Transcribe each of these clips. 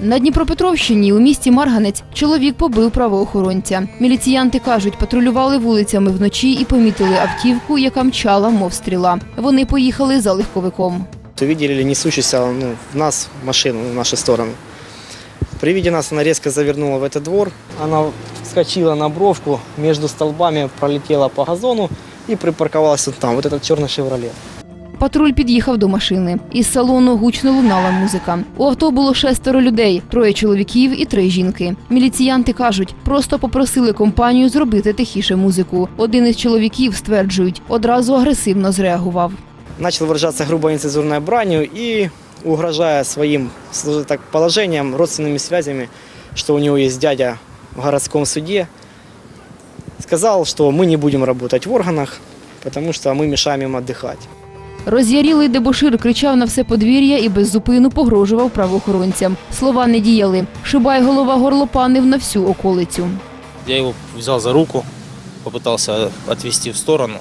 На Дніпропетровщині у місті Марганець чоловік побив правоохоронця. Міліціянти кажуть, патрулювали вулицями вночі і помітили автівку, яка мчала, мов стріла. Вони поїхали за легковиком. Увидели несущуюся ну, в нас машину, в нашу сторону. При виде нас она резко завернула в этот двор. Она вскочила на бровку, между столбами пролетела по газону и припарковалась вот там, вот этот черный «Шевроле». Патруль під'їхав до машини. Із салону гучно лунала музика. У авто було шестеро людей, троє чоловіків і три жінки. Міліціянти кажуть, просто попросили компанію зробити тихіше музику. Один із чоловіків стверджують, одразу агресивно зреагував. Начал выражаться грубо нецензурной бранью и угрожая своим скажем так, положением, родственными связями, что у него есть дядя в городском суде, сказал, что мы не будем работать в органах, потому что мы мешаем им отдыхать. Роз'ярілий дебошир кричав на все подвір'я і без зупину погрожував правоохоронцям. Слова не діяли. Шибай голова горлопанив на всю околицю. Я его взял за руку, попытался отвести в сторону.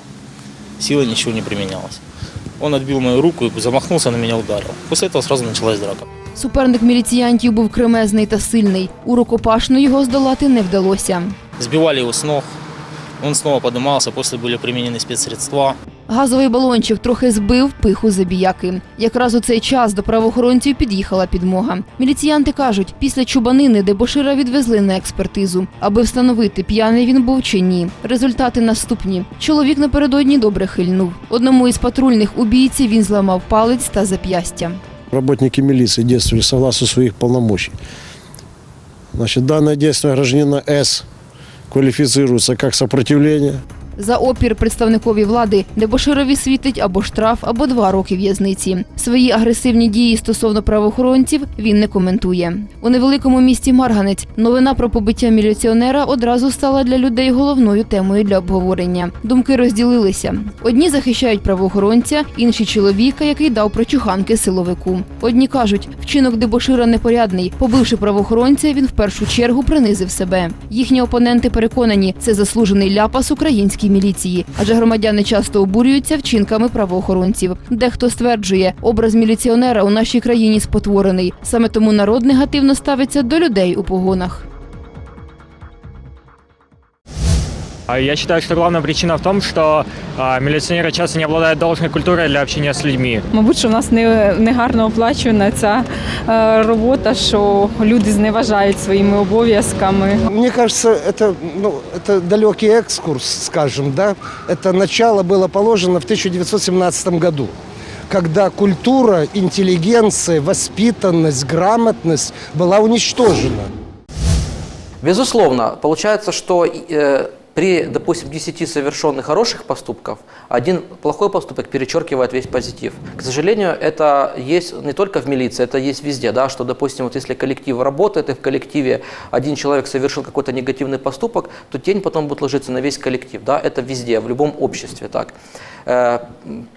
Силы ничего не применялось. Он отбил мою руку и замахнулся на меня ударил. После этого сразу началась драка. Суперник міліціянтів був кремезний та сильний. У рукопашну його здолати не вдалося. Сбивали его с ног. Он снова поднимался, после были применены спецсредства. Газовий балончик трохи збив пиху забіяки. Якраз у цей час до правоохоронців під'їхала підмога. Міліціянти кажуть, після чубанини дебошира відвезли на експертизу, аби встановити, п'яний він був чи ні. Результати наступні. Чоловік напередодні добре хильнув. Одному із патрульних убійців він зламав палець та зап'ястя. Работники милиции действовали согласно своих полномочий. Данное действие гражданина С квалифицируется как сопротивление. За опір представникові влади Дебоширові світить або штраф, або два роки в'язниці. Свої агресивні дії стосовно правоохоронців він не коментує. У невеликому місті Марганець новина про побиття міліціонера одразу стала для людей головною темою для обговорення. Думки розділилися. Одні захищають правоохоронця, інші чоловіка, який дав прочуханки силовику. Одні кажуть, вчинок Дебошира непорядний. Побивши правоохоронця, він в першу чергу принизив себе. Їхні опоненти переконані, це заслужений ляпас українській міліції, адже громадяни часто обурюються вчинками правоохоронців. Дехто стверджує, образ міліціонера у нашій країні спотворений. Саме тому народ негативно ставиться до людей у погонах. Я считаю, что главная причина в том, что а, милиционеры часто не обладают должной культурой для общения с людьми. Мабуть, що в нас не, не гарно оплачувана ця робота, що люди зневажають своїми обов'язками. Мне кажется, это, ну, это далекий экскурс, скажем, да. Это начало было положено в 1917 году, когда культура, интеллигенция, воспитанность, грамотность была уничтожена. Безусловно, получается, что э, при, допустим, 10 совершенных хороших поступков, один плохой поступок перечеркивает весь позитив. К сожалению, это есть не только в милиции, это есть везде, да, что, допустим, вот если коллектив работает, и в коллективе один человек совершил какой-то негативный поступок, то тень потом будет ложиться на весь коллектив, да, это везде, в любом обществе так. Э,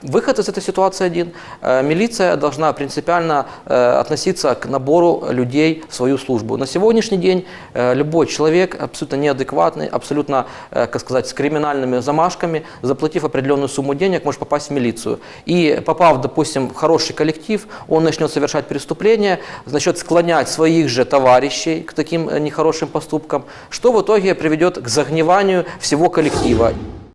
Выход из этой ситуации один. Э, Милиция должна принципиально э, относиться к набору людей в свою службу. На сегодняшний день э, любой человек абсолютно неадекватный, абсолютно, э, как сказать, с криминальными замашками, заплатив определенную сумму денег, может попасть в милицию. И попав, допустим, в хороший коллектив, он начнет совершать преступления, начнет склонять своих же товарищей к таким э, нехорошим поступкам, что в итоге приведет к загниванию всего коллектива.